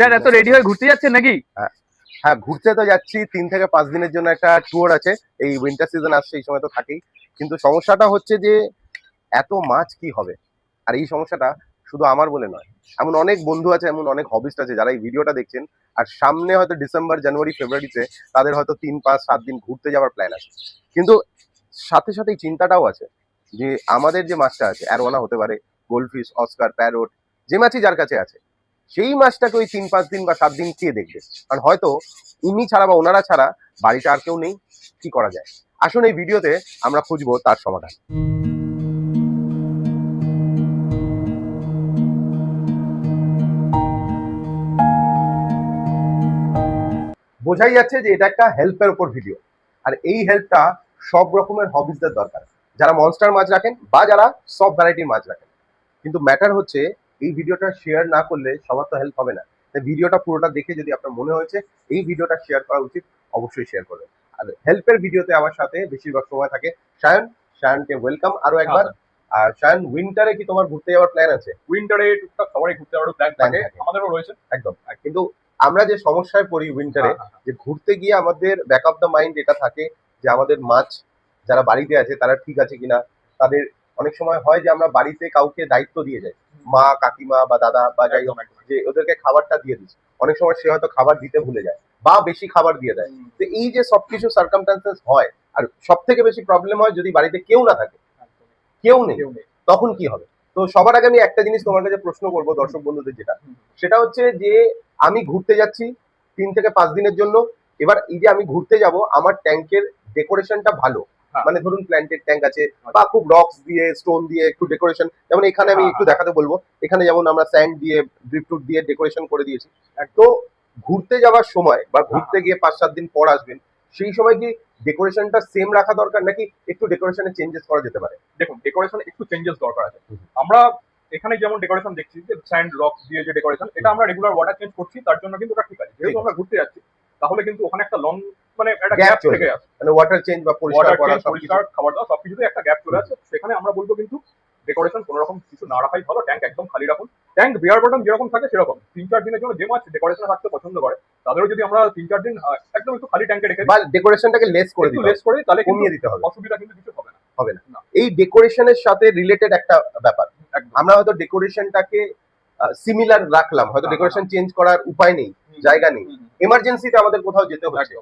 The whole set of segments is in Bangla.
স্যার, এত রেডি হয়ে ঘুরতে যাচ্ছেন নাকি? হ্যাঁ। ঘুরতে তো যাচ্ছি। তিন থেকে পাঁচ দিনের জন্য একটা ট্যুর আছে। এই উইন্টার সিজন আসছে, এই সময় তো থাকেই। কিন্তু সমস্যাটা হচ্ছে যে, এত মাছ কি হবে? আর এই সমস্যাটা শুধু আমার বলে নয়, এমন অনেক বন্ধু আছে, এমন অনেক হবিস্ট আছে যারা এই ভিডিওটা দেখছেন। আর সামনে হয়তো ডিসেম্বর জানুয়ারি ফেব্রুয়ারিতে তাদের হয়তো তিন, পাঁচ, সাত দিন ঘুরতে যাওয়ার প্ল্যান আছে। কিন্তু সাথে সাথে চিন্তাটাও আছে যে, আমাদের যে মাছটা আছে অ্যারোনা হতে পারে গোল্ডফিশ অস্কার প্যারোট যে মাছই যার কাছে আছে সেই মাছটাকে ওই তিন, পাঁচ দিন বা সাত দিন খেয়ে দেখবে। কারণ হয়তো উনি ছাড়া বা ওনারা ছাড়া বাড়িতে আর কেউ নেই, কি করা যায়? আসুন এই ভিডিওতে আমরা খুঁজবো তার সমাধান। বোঝাই যাচ্ছে যে এটা একটা হেল্পের উপর ভিডিও। আর এই হেল্পটা সব রকমের হবিসদের দরকার। যারা মনস্টার মাছ রাখেন বা যারা সব ভ্যারাইটির মাছ রাখেন। কিন্তু ম্যাটার হচ্ছে এই ভিডিওটা শেয়ার না করলে সবার তো হেল্প হবে না। তাই ভিডিওটা পুরোটা দেখে যদি আপনার মনে হয়েছে এই ভিডিওটা শেয়ার করা উচিত অবশ্যই শেয়ার করবেন। আর হেল্পের ভিডিওতে আমার সাথে বেশিরভাগ সময় থাকে সায়ন। সায়নকে ওয়েলকাম আরও একবার। আর সায়ন উইন্টারে কি তোমার ঘুরতে যাওয়ার প্ল্যান আছে? উইন্টারে টুকটাক সবারই ঘুরতে যাওয়ার প্ল্যান থাকে থাকে। আমাদেরও রয়েছে। একদম। কিন্তু আমরা যে সমস্যায় পড়ি উইন্টারে যে ঘুরতে গিয়ে আমাদের ব্যাক অফ দ্য মাইন্ড এটা থাকে যে আমাদের মাছ যারা বাড়িতে আছে তারা ঠিক আছে কিনা? তাদের অনেক সময় হয় যে আমরা বাড়িতে কাউকে দায়িত্ব দিয়ে যাই। মা কাকিমা বা দাদা বা যাই হোক যে ওদেরকে খাবারটা দিয়ে দিস অনেক সময় সে হয়তো খাবার দিতে ভুলে যায় বা বেশি খাবার দিয়ে দেয়। তো এই যে সবকিছু সার্কামস্টান্সেস হয় আর সব থেকে বেশি প্রবলেম হয় যদি বাড়িতে কেউ না থাকে কেউ নেই। তখন কি হবে? তো সবার আগে আমি একটা জিনিস তোমার কাছে প্রশ্ন করব দর্শক বন্ধুদের যেটা। সেটা হচ্ছে যে আমি ঘুরতে যাচ্ছি তিন থেকে পাঁচ দিনের জন্য। এবার এই যে আমি ঘুরতে যাব আমার ট্যাঙ্কের ডেকোরেশনটা ভালো। মানে ধরুন প্ল্যান্টেড ট্যাঙ্ক আছে বা খুব রক্স দিয়ে স্টোন দিয়ে একটু ডেকোরেশন যেমন এখানে আমি হ্যাঁ, একটু দেখাতে বলব। এখানে যেমন আমরা স্যান্ড দিয়ে ড্রিপটুট দিয়ে ডেকোরেশন করে দিয়েছি। তো ঘুরতে যাওয়ার সময় বা ঘুরতে গিয়ে পাঁচ সাত দিন পর আসবেন সেই সময় কি ডেকোরেশনটা সেম রাখা দরকার নাকি একটু ডেকোরেশনে চেঞ্জেস করা যেতে পারে? দেখুন ডেকোরেশন একটু চেঞ্জেস দরকার আছে। আমরা এখানে যেমন ডেকোরেশন দেখছি যে স্যান্ড রক দিয়ে যে ডেকোরেশন এটা আমরা রেগুলার ওয়াটার চেঞ্জ করছি তার জন্য কিন্তু ওটা ঠিক আছে। যেহেতু আমরা ঘুরতে যাচ্ছি তাহলে কিন্তু ওখানে একটা লং মানে একটা গ্যাপ থেকে মানে ওয়াটার চেঞ্জ বা পরিষ্কার করা পরিষ্কার খাবার দাওয়া সবকিছুতে একটা গ্যাপ চলে আসে। সেখানে আমরা বলব কিন্তু ডেকোরেশন কোনো রকম কিছু না রাখাই ভালো। ট্যাঙ্ক একদম খালি রাখুন। ট্যাঙ্ক বিয়ার বটম যেরকম থাকে সেরকম। তিন চার দিনের জন্য যে মাছ ডেকোরেশন রাখতে পছন্দ করে তাদেরও যদি আমরা তিন চার দিন একদম একটু খালি ট্যাঙ্কে রেখে দিই, বা ডেকোরেশনটাকে লেস করে দিতে লেস করে তাহলে কমিয়ে দিতে হবে। অসুবিধা কিন্তু কিছু হবে না। হবে না। এই ডেকোরেশনের সাথে রিলেটেড একটা ব্যাপার। আমরা হয়তো ডেকোরেশনটাকে সিমিলার রাখলাম। হয়তো হ্যাঁ, ডেকোরেশন চেঞ্জ করার উপায় নেই জায়গা নেই। এমার্জেন্সিতে আমাদের কোথাও যেতে হচ্ছে।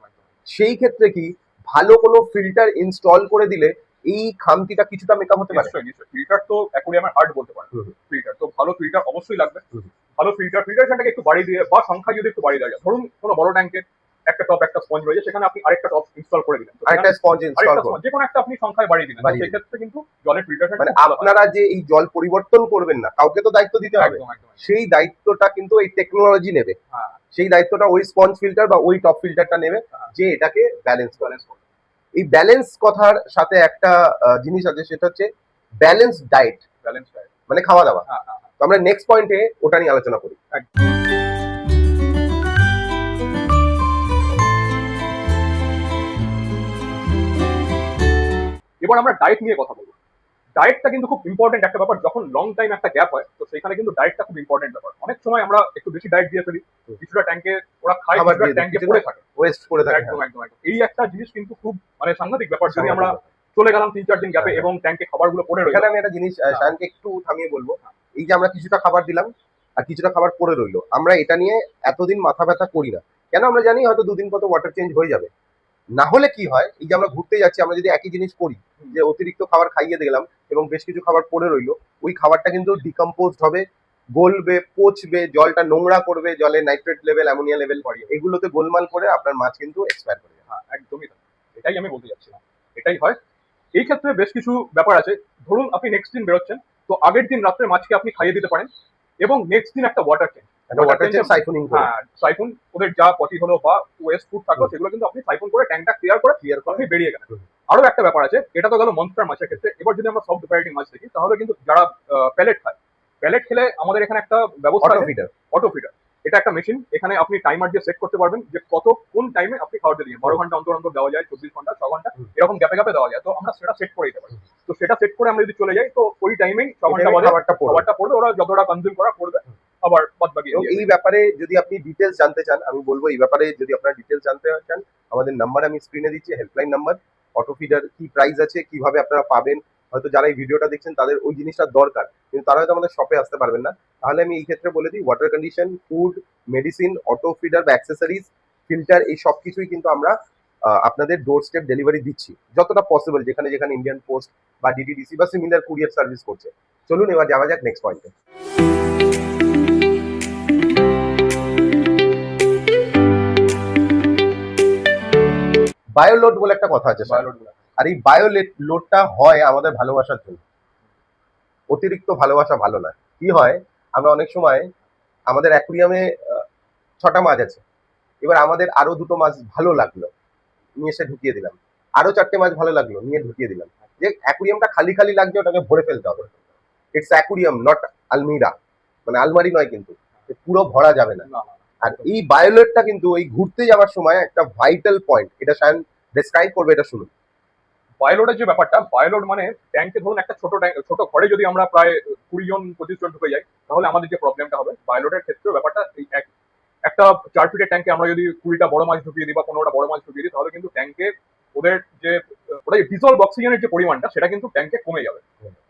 সেই ক্ষেত্রে কি ভালো কোনো ফিল্টার ইনস্টল করে দিলে এই খামতিটা কিছুটা মেকআপ হতে পারে? ফিল্টার তো অ্যাকোরিয়ামের হার্ট বলতে হুম। ফিল্টার তো ভালো ফিল্টার অবশ্যই লাগবে। ভালো ফিল্টার ফিল্টারটাকে একটু বাড়িয়ে দিয়ে বা সংখ্যা যদি একটু বাড়িয়ে দেওয়া যায় ধরুন কোনো বড় ট্যাঙ্কে একটা টপ একটা স্পঞ্জ রয়েছে সেখানে আপনি আরেকটা টপ ইনস্টল করে দিলেন। আরেকটা স্পঞ্জ ইনস্টল করুন। যে কোনো একটা আপনি সংখ্যায় বাড়িয়ে দিলেন। সেই ক্ষেত্রে কিন্তু জলের ফিল্টারটা মানে আপনারা যে এই জল পরিবর্তন করবেন না কাউকে তো দায়িত্ব দিতে হবে। সেই দায়িত্বটা কিন্তু এই টেকনোলজি নেবে। হ্যাঁ। সেই দায়িত্বটা ওই স্পঞ্জ ফিল্টার বা ওই টপ ফিল্টারটা নেবে হ্যাঁ। যে এটাকে ব্যালেন্স করে। ব্যালেন্স করুন এই ব্যালেন্স কথার সাথে একটা জিনিস আছে সেটা হচ্ছে ব্যালেন্স ডায়েট ব্যালেন্স ডায়েট মানে খাওয়া দাওয়া। হ্যাঁ হ্যাঁ তো আমরা নেক্সট পয়েন্টে ওটা নিয়ে আলোচনা করি। এবার আমরা ডায়েট নিয়ে কথা বলব। ডায়েটটা কিন্তু খুব ইম্পর্টেন্ট একটা ব্যাপার যখন লং টাইম একটা গ্যাপ হয় তো সেখানে কিন্তু ডায়েটটা খুব ইম্পর্টেন্ট ব্যাপার। অনেক সময় আমরা একটু বেশি ডায়েট দিয়ে ফেলি কিছুটা ট্যাঙ্কে ওরা খায় কিছুটা ট্যাঙ্কে পড়ে থাকে। ওয়েস্ট করে থাকে একদম একদম একদম। এই একটা জিনিস কিন্তু খুব মানে সাংঘাতিক ব্যাপার যদি হ্যাঁ। আমরা চলে গেলাম তিন চার দিন গ্যাপে হ্যাঁ। এবং ট্যাঙ্কে খাবারগুলো পড়ে রইল। এখানে আমি একটা জিনিস হ্যাঁ। শায়ানকে একটু থামিয়ে বলব। এই যে আমরা কিছুটা খাবার দিলাম আর কিছুটা খাবার পড়ে রইল। আমরা এটা নিয়ে এতদিন মাথা ব্যথা করি না। কেন আমরা জানি হয়তো দুদিন কত ওয়াটার চেঞ্জ হয়ে যাবে। না হলে কি হয়, এই যে আমরা ঘুরতে যাচ্ছি, আমরা যদি একই জিনিস করি, যে অতিরিক্ত খাবার খাইয়ে দিলাম এবং বেশ কিছু খাবার পড়ে রইল, ওই খাবারটা কিন্তু ডিকম্পোজড হবে, গলবে, পচবে, জলটা নোংরা করবে, জলে নাইট্রেট লেভেল অ্যামোনিয়া লেভেল এগুলোতে গোলমাল করে আপনার মাছ কিন্তু এক্সপায়ার করে হ্যাঁ একদমই এটাই আমি বলতে যাচ্ছিলাম। এটাই হয়। এই ক্ষেত্রে বেশ কিছু ব্যাপার আছে। ধরুন, আপনি নেক্সট দিন বেরোচ্ছেন, তো আগের দিন রাত্রে মাছকে আপনি খাইয়ে দিতে পারেন এবং নেক্সট দিন একটা ওয়াটার একটা ওয়াটার চেঞ্জ সাইফোনিং হ্যাঁ সাইফুন ওদের যা পটি হলো বা ওয়েস্ট ফুড থাকল সেগুলো কিন্তু আপনি সাইফুন করে ট্যাঙ্কটা ক্লিয়ার করে ক্লিয়ার করে। আপনি বেরিয়ে গেলেন। আরও একটা ব্যাপার আছে এটা তো গেল মনস্টার মাছের ক্ষেত্রে। এবার যদি আমরা সফট ভ্যারাইটি মাছ দেখি তাহলে কিন্তু যারা প্যালেট খায় প্যালেট খেলে আমাদের এখানে একটা ব্যবস্থা অটো আছে অটো ফিডার এটা একটা মেশিন এখানে আপনি টাইমার দিয়ে সেট করতে পারবেন যে কত কোন টাইমে আপনি খাওয়াতে দিয়ে বারো ঘণ্টা অন্তর অন্তর দেওয়া যায় চব্বিশ ঘণ্টা ছ ঘণ্টা এরকম গ্যাপে গ্যাপে দেওয়া যায়। তো আমরা সেটা সেট করে দিতে পারি। তো সেটা সেট করে আমরা যদি চলে যাই তো ওই টাইমেই ছ ঘণ্টা বাদে খাবারটা পড়বে। খাবারটা পড়বে ওরা যতটা কনজিউম করা করবে আবার বাদ বাকি এই ব্যাপারে যদি আপনি ডিটেলস জানতে চান আমি বলব এই ব্যাপারে যদি আপনারা ডিটেলস জানতে চান আমাদের নাম্বার আমি স্ক্রিনে দিচ্ছি হেল্পলাইন নাম্বার অটো ফিডার কি প্রাইস আছে কীভাবে আপনারা পাবেন হয়তো যারা এই ভিডিওটা দেখছেন তাদের ওই জিনিসটা দরকার। কিন্তু তারা হয়তো আমাদের শপে আসতে পারবেন না। তাহলে আমি এই ক্ষেত্রে বলে দিই water condition food medicine auto feeder বা অ্যাক্সেসরিজ ফিল্টার এই সব কিছুই কিন্তু আমরা আপনাদের ডোর স্টেপ ডেলিভারি দিচ্ছি। যতটা পসিবল যেখানে যেখানে ইন্ডিয়ান পোস্ট বা ডিটিডিসি বা সিমিলার কুরিয়ার সার্ভিস করছে। চলুন এবার যাওয়া যাক নেক্সট পয়েন্টে বায়োলোড বলে একটা কথা আছে আর এই বায়োলেট লোডটা হয় আমাদের ভালোবাসার জন্য। অতিরিক্ত ভালোবাসা ভালো নয়। কি হয়? আমরা অনেক সময় আমাদের অ্যাকুরিয়ামে ছটা মাছ আছে। এবার আমাদের আরও দুটো মাছ ভালো লাগল নিয়ে এসে ঢুকিয়ে দিলাম। আরও চারটে মাছ ভালো লাগল নিয়ে ঢুকিয়ে দিলাম। যে অ্যাকুরিয়ামটা খালি খালি লাগছে ওটাকে ভরে ফেলতে হবে। ইটস অ্যাকুরিয়াম নট আলমিরা। মানে আলমারি নয় কিন্তু পুরো ভরা যাবে না। না, না, আর এই বায়োলেটটা কিন্তু এই ঘুরতে যাওয়ার সময় একটা ভাইটাল পয়েন্ট এটা সায়ন ডেসক্রাইব করবে এটা শুনুন। বায়োলোডের যে ব্যাপারটা বায়োলোড মানে ট্যাঙ্কে ধরুন একটা ছোট ট্যাঙ্ক ছোট ঘরে যদি আমরা প্রায় কুড়ি জন পঁচিশ জন ঢুকে যাই তাহলে আমাদের যে প্রবলেমটা হবে বায়োলোডের ক্ষেত্রে ব্যাপারটা এই এক- একটা চার ফিটের ট্যাঙ্কে আমরা যদি কুড়িটা বড় মাছ ঢুকিয়ে দিই বা পনেরোটা বড় মাছ ঢুকিয়ে দিই তাহলে কিন্তু ট্যাঙ্কে ওদের যে ওটা ডিজলভ অক্সিজেনের যে পরিমাণটা সেটা কিন্তু ট্যাঙ্কে কমে যাবে।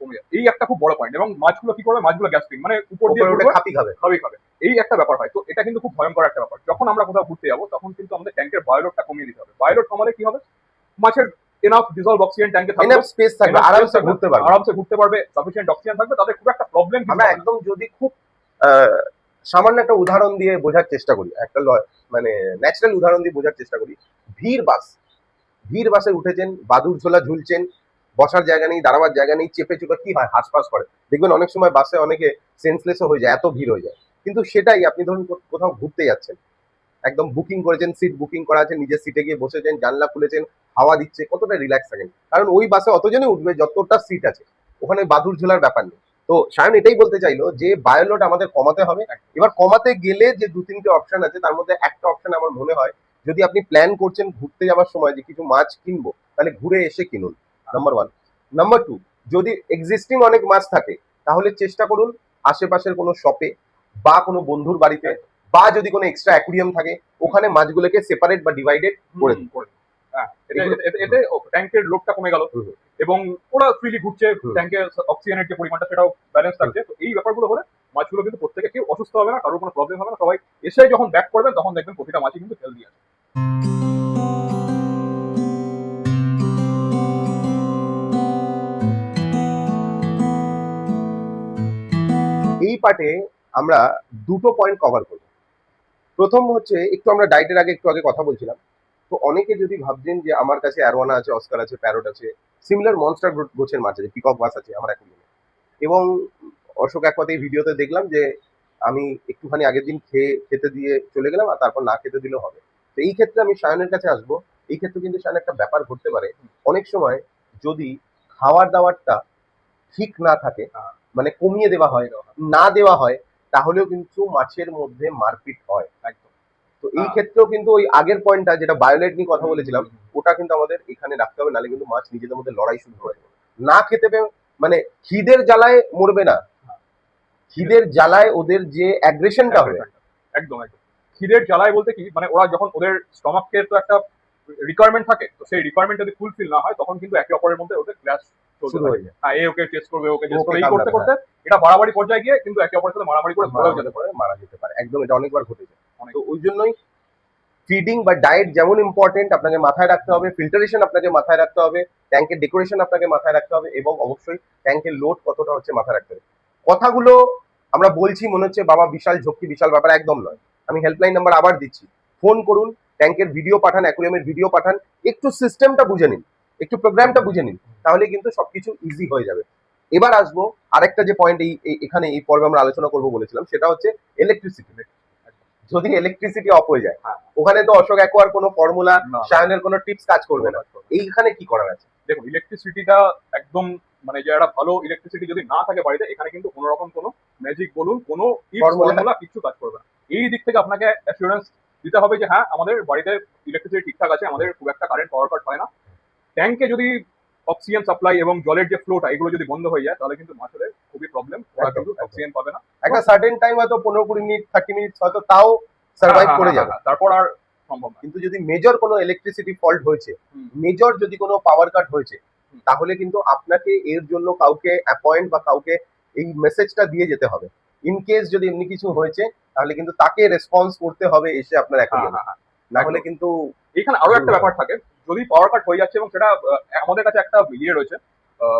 কমে যাবে। এই একটা খুব বড় পয়েন্ট এবং মাছগুলো কি করবে? মাছগুলো গ্যাসপিং মানে উপর দিয়ে খাপি খাবে। খাবে খাবে। এই একটা ব্যাপার হয়। তো এটা কিন্তু খুব ভয়ঙ্কর একটা ব্যাপার। যখন আমরা কোথাও ঘুরতে যাব তখন কিন্তু আমাদের ট্যাঙ্কের বায়োলোডটা কমিয়ে দিতে হবে। বায়োলোড কমালে কি হবে? মাছের এনাফ ডিজলভ অক্সিজেন ট্যাঙ্কে থাকবে। এনাফ স্পেস থাকবে। আরামসে ঘুরতে পারবে। আরামসে ঘুরতে পারবে। সাফিসিয়েন্ট অক্সিজেন থাকবে। তাদের খুব একটা প্রবলেম আমরা একদম যদি খুব সামান্য একটা উদাহরণ দিয়ে বোঝার চেষ্টা করি। একটা মানে ন্যাচারাল উদাহরণ দিয়ে বোঝার চেষ্টা করি। ভিড় বাস। ভিড় বাসে উঠেছেন বাদুর ঝোলা ঝুলছেন বসার জায়গা নেই দাঁড়াবার জায়গা নেই চেপে চুপে কি হয়? হাসপাস করে। দেখবেন অনেক সময় বাসে অনেকে সেন্সলেসও হয়ে যায় এত ভিড় হয়ে যায়। কিন্তু সেটাই আপনি ধরুন কোথাও ঘুরতে যাচ্ছেন, একদম বুকিং করেছেন সিট বুকিং করা আছে, নিজের সিটে গিয়ে বসেছেন, জানলা খুলেছেন, হাওয়া দিচ্ছে, কতটা রিল্যাক্স থাকেন। কারণ ওই বাসে অতজনই উঠবে যতটা সিট আছে, ওখানে বাদুর ঝোলার ব্যাপার নেই। তো সায়ন এটাই বলতে চাইলো যে বায়োলোড আমাদের কমাতে হবে। এবার কমাতে গেলে যে দু তিনটে অপশন আছে, তার মধ্যে একটা অপশন আমার মনে হয়, যদি আপনি প্ল্যান করছেন ঘুরতে যাওয়ার সময় যে কিছু মাছ কিনবো, তাহলে ঘুরে এসে কিনুন নাম্বার ওয়ান নাম্বার টু যদি এক্সিস্টিং অনেক মাছ থাকে, তাহলে চেষ্টা করুন আশেপাশের কোনো শপে বা কোনো বন্ধুর বাড়িতে বা যদি কোনো এক্সট্রা অ্যাকুরিয়াম থাকে ওখানে মাছগুলোকে সেপারেট বা ডিভাইডেড করে দিন। করে হ্যাঁ এতে- ট্যাঙ্কের লোডটা কমে গেল। এবং ওরা ফ্রিলি ঘুরছে হুম। ট্যাঙ্কে অক্সিজেনের যে পরিমাণটা সেটাও ব্যালেন্স থাকছে। তো এই ব্যাপারগুলো হলে মাছগুলো কিন্তু প্রত্যেকে কেউ অসুস্থ হবে না কারোর কোনো প্রবলেম হবে না। সবাই এসে যখন ব্যাক করবেন তখন দেখবেন প্রতিটা মাছই কিন্তু হেলদি আছে। এই পার্টে আমরা দুটো পয়েন্ট কভার করব। প্রথম হচ্ছে একটু আমরা ডায়েটের আগে একটু আগে কথা বলছিলাম। তো অনেকে যদি ভাবছেন যে আমার কাছে অ্যারোয়ানা আছে অস্কার আছে প্যারোট আছে সিমিলার মনস্টার গোছের মাছ আছে পিকক মাছ আছে আমার এখন এবং অশোক এক কথা এই ভিডিওতে দেখলাম যে আমি একটুখানি আগের দিন খেয়ে খেতে দিয়ে চলে গেলাম আর তারপর না খেতে দিলেও হবে। তো এই ক্ষেত্রে আমি সায়নের কাছে আসব। এই ক্ষেত্রে কিন্তু সায়ন একটা ব্যাপার ঘটতে পারে। অনেক সময় যদি খাওয়ার দাওয়ারটা ঠিক না থাকে হ্যাঁ। মানে কমিয়ে দেওয়া হয় না দেওয়া হয় তাহলেও কিন্তু মাছের মধ্যে মারপিট হয়। একদম। তো এই হ্যাঁ। ক্ষেত্রেও কিন্তু ওই আগের পয়েন্টটা যেটা বায়োলেট নিয়ে কথা বলেছিলাম ওটা কিন্তু আমাদের এখানে রাখতে হবে নাহলে কিন্তু মাছ নিজেদের মধ্যে লড়াই শুরু হয়ে না খেতে পেয়ে মানে খিদের জ্বালায় মরবে না। খিদের জ্বালায় ওদের যে অ্যাগ্রেশনটা হবে একদম একদম। খিদের জ্বালায় বলতে কি মানে ওরা যখন ওদের স্টমাকের তো একটা রিকোয়ারমেন্ট থাকে তো সেই রিকোয়ারমেন্ট যদি ফুলফিল না হয় তখন কিন্তু একে অপরের মধ্যে ওদের ক্লাস শুরু হয়ে যায়। হ্যাঁ এ ওকে টেস্ট করবে ওকে টেস্ট করবে এই করতে করতে এটা বাড়াবাড়ি পর্যায়ে গিয়ে কিন্তু একে অপরের সাথে মারামারি করে যেতে পারে। মারা যেতে পারে। একদম এটা অনেকবার। তো ওই জন্যই ফিডিং বা ডায়েট যেমন ইম্পর্টেন্ট আপনাকে মাথায় রাখতে হবে ফিল্টারেশন আপনাকে মাথায় রাখতে হবে ট্যাঙ্কের ডেকোরেশন আপনাকে মাথায় রাখতে হবে এবং অবশ্যই ট্যাঙ্কের লোড কতটা হচ্ছে মাথায় রাখতে হবে। কথাগুলো আমরা বলছি মনে হচ্ছে বাবা বিশাল ঝক্কি বিশাল ব্যাপার একদম নয়। আমি হেল্পলাইন নাম্বার আবার দিচ্ছি। ফোন করুন ট্যাঙ্কের ভিডিও পাঠান অ্যাকুরিয়ামের ভিডিও পাঠান একটু সিস্টেমটা বুঝে নিন। একটু প্রোগ্রামটা বুঝে নিন তাহলে কিন্তু সবকিছু ইজি হয়ে যাবে। এবার আসব আরেকটা যে পয়েন্ট এই এই- এখানে এই পর্বে আমরা আলোচনা করব বলেছিলাম সেটা হচ্ছে ইলেকট্রিসিটি যদি ইলেকট্রিসিটি অফ হয়ে যায় হ্যাঁ। ওখানে তো অশোক একোয়ার কোনো ফর্মুলা সায়নের কোনো টিপস কাজ করবে না। এইখানে কি করার আছে? দেখুন ইলেকট্রিসিটিটা একদম মানে যে একটা ভালো ইলেকট্রিসিটি যদি না থাকে বাড়িতে এখানে কিন্তু কোনো রকম কোনো ম্যাজিক বলুন কোনো। ফর্মুলা কিছু কাজ করবে না। এই দিক থেকে আপনাকে অ্যাসুরেন্স দিতে হবে যে হ্যাঁ আমাদের বাড়িতে ইলেকট্রিসিটি ঠিকঠাক আছে আমাদের খুব একটা কারেন্ট পাওয়ার কাট হয় না। ট্যাঙ্কে যদি অক্সিজেন সাপ্লাই এবং জলের যে ফ্লোটা এগুলো যদি বন্ধ হয়ে যায় তাহলে কিন্তু মাছের খুব খুবই প্রবলেম ওরা কিন্তু অক্সিজেন পাবে না। একটা সার্টেন টাইম হয়তো পনেরো কুড়ি মিনিট থার্টি মিনিট হয়তো তাও সার্ভাইভ হ্যাঁ, করে হ্যাঁ, যাবে। হ্যাঁ, তারপর আর সম্ভব কিন্তু যদি মেজর কোনো ইলেকট্রিসিটি ফল্ট হয়েছে মেজর যদি কোনো পাওয়ার কাট হয়েছে তাহলে কিন্তু আপনাকে এর জন্য কাউকে অ্যাপয়েন্ট বা কাউকে এই মেসেজটা দিয়ে যেতে হবে। ইন কেস যদি এমনি কিছু হয়েছে তাহলে কিন্তু তাকে রেসপন্স করতে হবে এসে আপনার অ্যাকাউন্টে হ্যাঁ। না হলে কিন্তু এখানে আরও একটা ব্যাপার থাকে যদি পাওয়ার কাট হয়ে যাচ্ছে এবং সেটা আমাদের কাছে একটা ইয়ে রয়েছে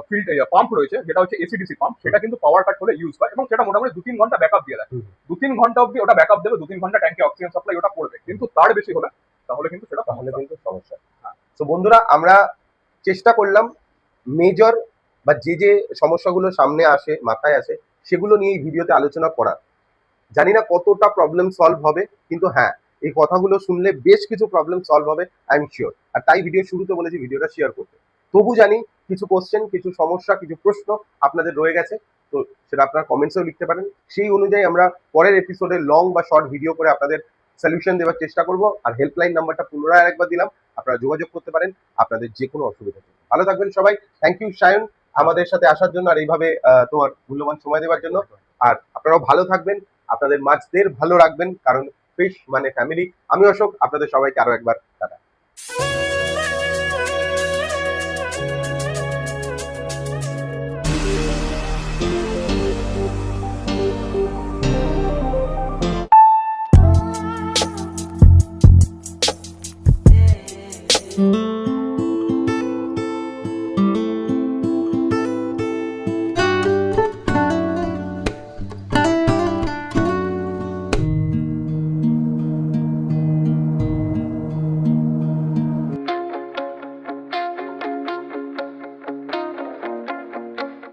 ফিল্ড পাম্প রয়েছে যেটা হচ্ছে এসিডিসি পাম্প সেটা কিন্তু পাওয়ার কাট হলে ইউজ হয় এবং সেটা মোটামুটি দু তিন ঘণ্টা ব্যাকআপ দিয়ে দেয় দু তিন ঘণ্টা অবধি ওটা ব্যাকআপ দেবে দু তিন ঘণ্টা ট্যাঙ্কে অক্সিজেন সাপ্লাই ওটা করবে কিন্তু তার বেশি হলে তাহলে কিন্তু সেটা তাহলে। কিন্তু সমস্যা। তো বন্ধুরা আমরা চেষ্টা করলাম মেজর বা যে যে সমস্যাগুলো সামনে আসে মাথায় আসে সেগুলো নিয়ে এই ভিডিওতে আলোচনা করা জানি না কতটা প্রবলেম সলভ হবে কিন্তু হ্যাঁ এই কথাগুলো শুনলে বেশ কিছু প্রবলেম সলভ হবে আই এম শিওর আর তাই ভিডিও শুরুতে বলেছি ভিডিওটা শেয়ার করতে। তবু জানি, কিছু কোশ্চেন কিছু সমস্যা, কিছু প্রশ্ন আপনাদের রয়ে গেছে, তো সেটা আপনারা কমেন্টসেও লিখতে পারেন। সেই অনুযায়ী আমরা পরের এপিসোডে লং বা শর্ট ভিডিও করে আপনাদের সলিউশন দেওয়ার চেষ্টা করব, আর হেল্পলাইন নাম্বারটা পুনরায় আরেকবার দিলাম, আপনারা যোগাযোগ করতে পারেন, আপনাদের যে কোনো অসুবিধা ভালো থাকবেন সবাই থ্যাংক ইউ সায়ন, আমাদের সাথে আসার জন্য, আর এইভাবে তোমার মূল্যবান সময় দেওয়ার জন্য। আর আপনারাও ভালো থাকবেন, আপনাদের মাছদের ভালো রাখবেন, কারণ ফিশ মানে ফ্যামিলি আমি অশোক আপনাদের সবাইকে আরও একবার tata thank mm -hmm. you